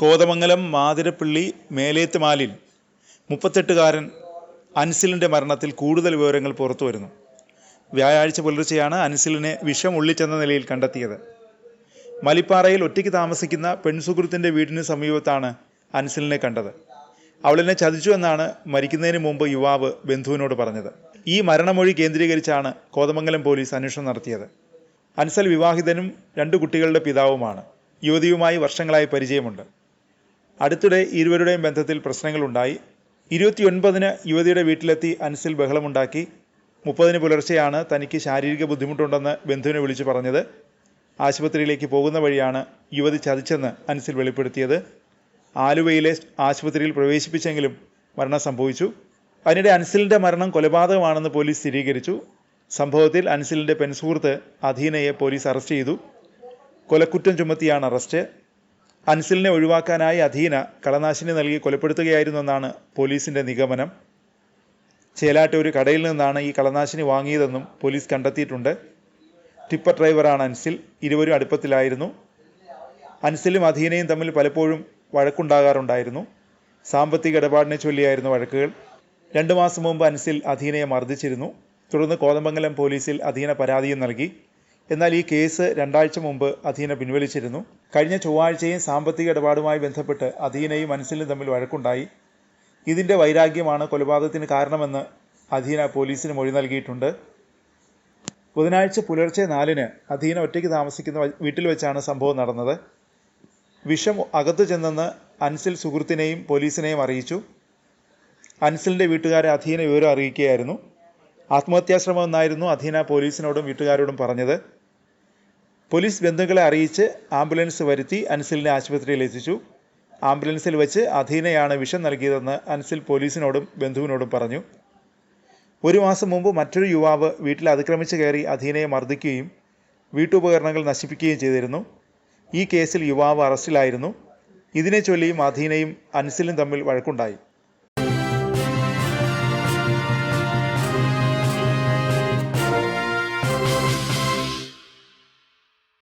കോതമംഗലം മാതിരപ്പള്ളി മേലേത്തുമാലിൽ മുപ്പത്തെട്ടുകാരൻ അൻസിലിന്റെ മരണത്തിൽ കൂടുതൽ വിവരങ്ങൾ പുറത്തു വരുന്നു വ്യാഴാഴ്ച പുലർച്ചെയാണ് അൻസിലിനെ വിഷം ഉള്ളിച്ചെന്ന നിലയിൽ കണ്ടെത്തിയത്. മലിപ്പാറയിൽ ഒറ്റയ്ക്ക് താമസിക്കുന്ന പെൺസുഹൃത്തിന്റെ വീടിന് സമീപത്താണ് അൻസിലിനെ കണ്ടത്. അവളെന്നെ ചതിച്ചു എന്നാണ് മരിക്കുന്നതിന് മുമ്പ് യുവാവ് ബന്ധുവിനോട് പറഞ്ഞത്. ഈ മരണമൊഴി കേന്ദ്രീകരിച്ചാണ് കോതമംഗലം പോലീസ് അന്വേഷണം നടത്തിയത്. അൻസൽ വിവാഹിതനും രണ്ട് കുട്ടികളുടെ പിതാവുമാണ്. യുവതിയുമായി വർഷങ്ങളായി പരിചയമുണ്ട്. അടുത്തിടെ ഇരുവരുടെയും ബന്ധത്തിൽ പ്രശ്നങ്ങളുണ്ടായി. ഇരുപത്തിയൊൻപതിന് യുവതിയുടെ വീട്ടിലെത്തി അൻസിൽ ബഹളമുണ്ടാക്കി. മുപ്പതിന് പുലർച്ചെയാണ് തനിക്ക് ശാരീരിക ബുദ്ധിമുട്ടുണ്ടെന്ന് ബന്ധുവിനെ വിളിച്ചു പറഞ്ഞത്. ആശുപത്രിയിലേക്ക് പോകുന്ന വഴിയാണ് യുവതി ചതിച്ചെന്ന് അൻസിൽ വെളിപ്പെടുത്തിയത്. ആലുവയിലെ ആശുപത്രിയിൽ പ്രവേശിപ്പിച്ചെങ്കിലും മരണം സംഭവിച്ചു. അതിനിടെ അൻസിലിന്റെ മരണം കൊലപാതകമാണെന്ന് പോലീസ് സ്ഥിരീകരിച്ചു. സംഭവത്തിൽ അൻസിലിന്റെ പെൻസുഹൃത്ത് അധീനയെ പോലീസ് അറസ്റ്റ് ചെയ്തു. കൊലക്കുറ്റം ചുമത്തിയാണ് അറസ്റ്റ്. അൻസിലിനെ ഒഴിവാക്കാനായി അധീന കളനാശിനി നൽകി കൊലപ്പെടുത്തുകയായിരുന്നെന്നാണ് പോലീസിന്റെ നിഗമനം. ചേലാട്ടെ ഒരു കടയിൽ നിന്നാണ് ഈ കളനാശിനി വാങ്ങിയതെന്നും പോലീസ് കണ്ടെത്തിയിട്ടുണ്ട്. ടിപ്പർ ഡ്രൈവറാണ് അൻസിൽ. ഇരുവരും അടുപ്പത്തിലായിരുന്നു. അൻസിലും അധീനയും തമ്മിൽ പലപ്പോഴും വഴക്കുണ്ടാകാറുണ്ടായിരുന്നു. സാമ്പത്തിക ഇടപാടിനെ ചൊല്ലിയായിരുന്നു വഴക്കുകൾ. രണ്ടു മാസം മുമ്പ് അൻസിൽ അധീനയെ മർദ്ദിച്ചിരുന്നു. തുടർന്ന് കോതമംഗലം പോലീസിൽ അധീന പരാതിയും നൽകി. എന്നാൽ ഈ കേസ് രണ്ടാഴ്ച മുമ്പ് അധീന പിൻവലിച്ചിരുന്നു. കഴിഞ്ഞ ചൊവ്വാഴ്ചയും സാമ്പത്തിക ഇടപാടുമായി ബന്ധപ്പെട്ട് അധീനയും മനസ്സിലും തമ്മിൽ വഴക്കുണ്ടായി. ഇതിന്റെ വൈരാഗ്യമാണ് കൊലപാതകത്തിന് കാരണമെന്ന് അധീന പോലീസിന് മൊഴി നൽകിയിട്ടുണ്ട്. ബുധനാഴ്ച പുലർച്ചെ നാലിന് അധീന ഒറ്റയ്ക്ക് താമസിക്കുന്ന വീട്ടിൽ വെച്ചാണ് സംഭവം നടന്നത്. വിഷം അകത്തു ചെന്നെന്ന് അൻസിൽ സുഹൃത്തിനെയും പോലീസിനെയും അറിയിച്ചു. അൻസിലിന്റെ വീട്ടുകാരെ അധീന വിവരം അറിയിക്കുകയായിരുന്നു. ആത്മഹത്യാശ്രമം എന്നായിരുന്നു അധീന പോലീസിനോടും വീട്ടുകാരോടും പറഞ്ഞത്. പോലീസ് ബന്ധുക്കളെ അറിയിച്ച് ആംബുലൻസ് വരുത്തി അൻസിലിനെ ആശുപത്രിയിൽ എത്തിച്ചു. ആംബുലൻസിൽ വെച്ച് അധീനയാണ് വിഷം നൽകിയതെന്ന് അൻസിൽ പോലീസിനോടും ബന്ധുവിനോടും പറഞ്ഞു. ഒരു മാസം മുമ്പ് മറ്റൊരു യുവാവ് വീട്ടിൽ അതിക്രമിച്ച് കയറി അധീനയെ മർദ്ദിക്കുകയും വീട്ടുപകരണങ്ങൾ നശിപ്പിക്കുകയും ചെയ്തിരുന്നു. ഈ കേസിൽ യുവാവ് അറസ്റ്റിലായിരുന്നു. ഇതിനെ ചൊല്ലിയും അധീനയും അൻസിലും തമ്മിൽ വഴക്കുണ്ടായി.